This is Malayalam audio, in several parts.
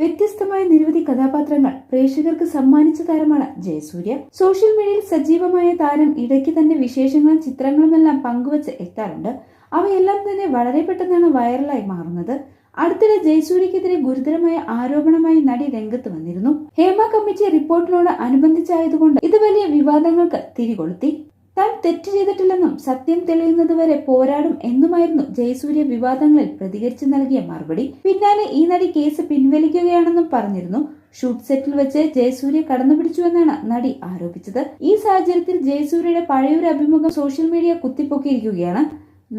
വ്യത്യസ്തമായ നിരവധി കഥാപാത്രങ്ങൾ പ്രേക്ഷകർക്ക് സമ്മാനിച്ച താരമാണ് ജയസൂര്യ. സോഷ്യൽ മീഡിയയിൽ സജീവമായ താരം ഇടയ്ക്ക് തന്നെ വിശേഷങ്ങളും ചിത്രങ്ങളുമെല്ലാം പങ്കുവച്ച് എത്താറുണ്ട്. അവയെല്ലാം തന്നെ വളരെ പെട്ടെന്നാണ് വൈറലായി മാറുന്നത്. അടുത്തിടെ ജയസൂര്യക്കെതിരെ ഗുരുതരമായ ആരോപണമായി നടി രംഗത്ത് വന്നിരുന്നു. ഹേമ കമ്മിറ്റി റിപ്പോർട്ടിനോട് അനുബന്ധിച്ചായതുകൊണ്ട് ഇത് വലിയ വിവാദങ്ങൾക്ക് തിരികൊളുത്തി. താൻ തെറ്റ് ചെയ്തിട്ടില്ലെന്നും സത്യം തെളിയുന്നത് വരെ പോരാടും എന്നുമായിരുന്നു ജയസൂര്യ വിവാദങ്ങളിൽ പ്രതികരിച്ചു നൽകിയ മറുപടി. പിന്നാലെ ഈ നടി കേസ് പിൻവലിക്കുകയാണെന്നും പറഞ്ഞിരുന്നു. ഷൂട്ട് സെറ്റിൽ വെച്ച് ജയസൂര്യ കടന്നുപിടിച്ചുവെന്നാണ് നടി ആരോപിച്ചത്. ഈ സാഹചര്യത്തിൽ ജയസൂര്യയുടെ പഴയൊരു അഭിമുഖം സോഷ്യൽ മീഡിയ കുത്തിപ്പൊക്കിയിരിക്കുകയാണ്.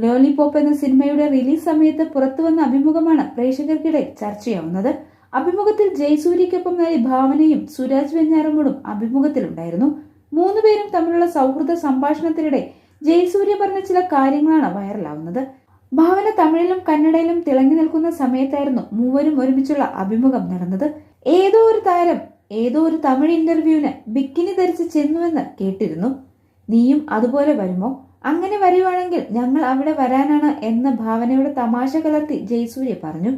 ലോലിപോപ്പ് എന്ന സിനിമയുടെ റിലീസ് സമയത്ത് പുറത്തുവന്ന അഭിമുഖമാണ് പ്രേക്ഷകർക്കിടെ ചർച്ചയാവുന്നത്. അഭിമുഖത്തിൽ ജയസൂര്യക്കൊപ്പം നടി ഭാവനയും സുരാജ് വെഞ്ഞാറമൂടും അഭിമുഖത്തിലുണ്ടായിരുന്നു. മൂന്നുപേരും തമ്മിലുള്ള സൗഹൃദ സംഭാഷണത്തിനിടെ ജയസൂര്യ പറഞ്ഞ ചില കാര്യങ്ങളാണ് വൈറലാവുന്നത്. ഭാവന തമിഴിലും കന്നഡയിലും തിളങ്ങി നിൽക്കുന്ന സമയത്തായിരുന്നു മൂവരും ഒരുമിച്ചുള്ള അഭിമുഖം നടന്നത്. ഏതോ ഒരു താരം ഏതോ ഒരു തമിഴ് ഇന്റർവ്യൂവിന് ബിക്കിനി ധരിച്ച് ചെന്നുവെന്ന് കേട്ടിരുന്നു. നീയും അതുപോലെ വരുമോ? അങ്ങനെ വരുവാണെങ്കിൽ ഞങ്ങൾ അവിടെ വരാനാണ് എന്ന ഭാവനയുടെ തമാശ കലർത്തി ജയസൂര്യ പറഞ്ഞു.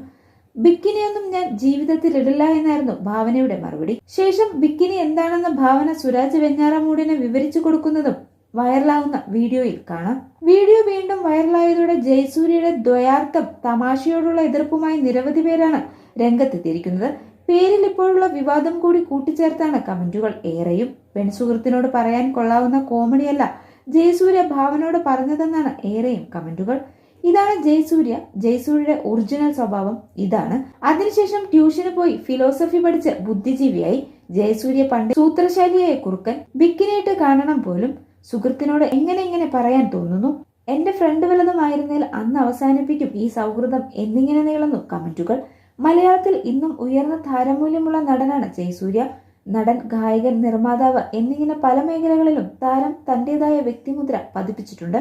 ബിക്കിനിയൊന്നും ഞാൻ ജീവിതത്തിൽ ഇടില്ല എന്നായിരുന്നു ഭാവനയുടെ മറുപടി. ശേഷം ബിക്കിനി എന്താണെന്ന് ഭാവന സുരാജ് വെഞ്ഞാറമൂടിനെ വിവരിച്ചു കൊടുക്കുന്നതും വൈറലാവുന്ന വീഡിയോയിൽ കാണാം. വീഡിയോ വീണ്ടും വൈറലായതോടെ ജയസൂര്യയുടെ ദ്വയാർത്ഥം തമാശയോടുള്ള എതിർപ്പുമായി നിരവധി പേരാണ് രംഗത്തെത്തിയിരിക്കുന്നത്. പേരിൽ ഇപ്പോഴുള്ള വിവാദം കൂടി കൂട്ടിച്ചേർത്താണ് കമന്റുകൾ ഏറെയും. പെൺസുഹൃത്തിനോട് പറയാൻ കൊള്ളാവുന്ന കോമഡിയല്ല ജയസൂര്യ ഭാവനോട് പറഞ്ഞതെന്നാണ് ഏറെയും കമന്റുകൾ. ഇതാണ് ജയസൂര്യ. ജയസൂര്യയുടെ ഒറിജിനൽ സ്വഭാവം ഇതാണ്. അതിനുശേഷം ട്യൂഷന് പോയി ഫിലോസഫി പഠിച്ച് ബുദ്ധിജീവിയായി. ജയസൂര്യ പണ്ട് സൂത്രശാലിയായ കുറുക്കൻ ബിക്കിനായിട്ട് കാണണം പോലും സുഹൃത്തിനോട് എങ്ങനെ എങ്ങനെ പറയാൻ തോന്നുന്നു? എന്റെ ഫ്രണ്ട് വലതുമായിരുന്നതിൽ അന്ന് അവസാനിപ്പിക്കും ഈ സൗഹൃദം എന്നിങ്ങനെ നീളുന്നു കമന്റുകൾ. മലയാളത്തിൽ ഇന്നും ഉയർന്ന താരമൂല്യമുള്ള നടനാണ് ജയസൂര്യ. നടൻ ഗായകൻ നിർമ്മാതാവ് എന്നിങ്ങനെ പല മേഖലകളിലും താരം തന്റേതായ വ്യക്തിമുദ്ര പതിപ്പിച്ചിട്ടുണ്ട്.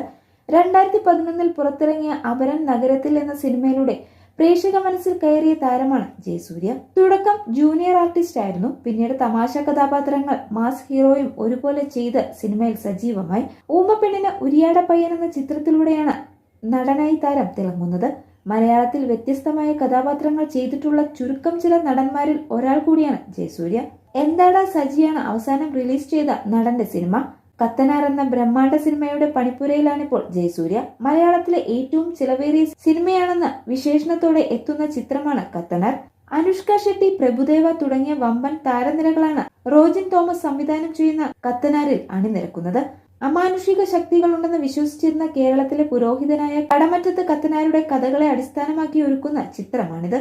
രണ്ടായിരത്തി പതിനൊന്നിൽ പുറത്തിറങ്ങിയ അപരൻ നഗരത്തിൽ എന്ന സിനിമയിലൂടെ പ്രേക്ഷക മനസ്സിൽ കയറിയ താരമാണ് ജയസൂര്യ. തുടക്കം ജൂനിയർ ആർട്ടിസ്റ്റ് ആയിരുന്നു. പിന്നീട് തമാശ കഥാപാത്രങ്ങൾ മാസ് ഹീറോയും ഒരുപോലെ ചെയ്ത് സിനിമയിൽ സജീവമായി. ഊമപ്പെണ്ണിന് ഉരിയാട പയ്യൻ എന്ന ചിത്രത്തിലൂടെയാണ് നടനായി താരം തിളങ്ങുന്നത്. മലയാളത്തിൽ വ്യത്യസ്തമായ കഥാപാത്രങ്ങൾ ചെയ്തിട്ടുള്ള ചുരുക്കം ചില നടന്മാരിൽ ഒരാൾ കൂടിയാണ് ജയസൂര്യ. എന്താടാ സജിയാണ് അവസാനം റിലീസ് ചെയ്ത നടന്റെ സിനിമ? കത്തനാർ എന്ന ബ്രഹ്മാണ്ഡ സിനിമയുടെ പണിപ്പുരയിലാണിപ്പോൾ ജയസൂര്യ. മലയാളത്തിലെ ഏറ്റവും ചിലവേറിയ സിനിമയാണെന്ന വിശേഷണത്തോടെ എത്തുന്ന ചിത്രമാണ് കത്തനാർ. അനുഷ്ക ഷെട്ടി പ്രഭുദേവ തുടങ്ങിയ വമ്പൻ താരനിരകളാണ് റോജിൻ തോമസ് സംവിധാനം ചെയ്യുന്ന കത്തനാരിൽ അണിനിരക്കുന്നത്. അമാനുഷിക ശക്തികളുണ്ടെന്ന് വിശ്വസിച്ചിരുന്ന കേരളത്തിലെ പുരോഹിതനായ കടമറ്റത്ത് കത്തനാരുടെ കഥകളെ അടിസ്ഥാനമാക്കി ഒരുക്കുന്ന ചിത്രമാണിത്.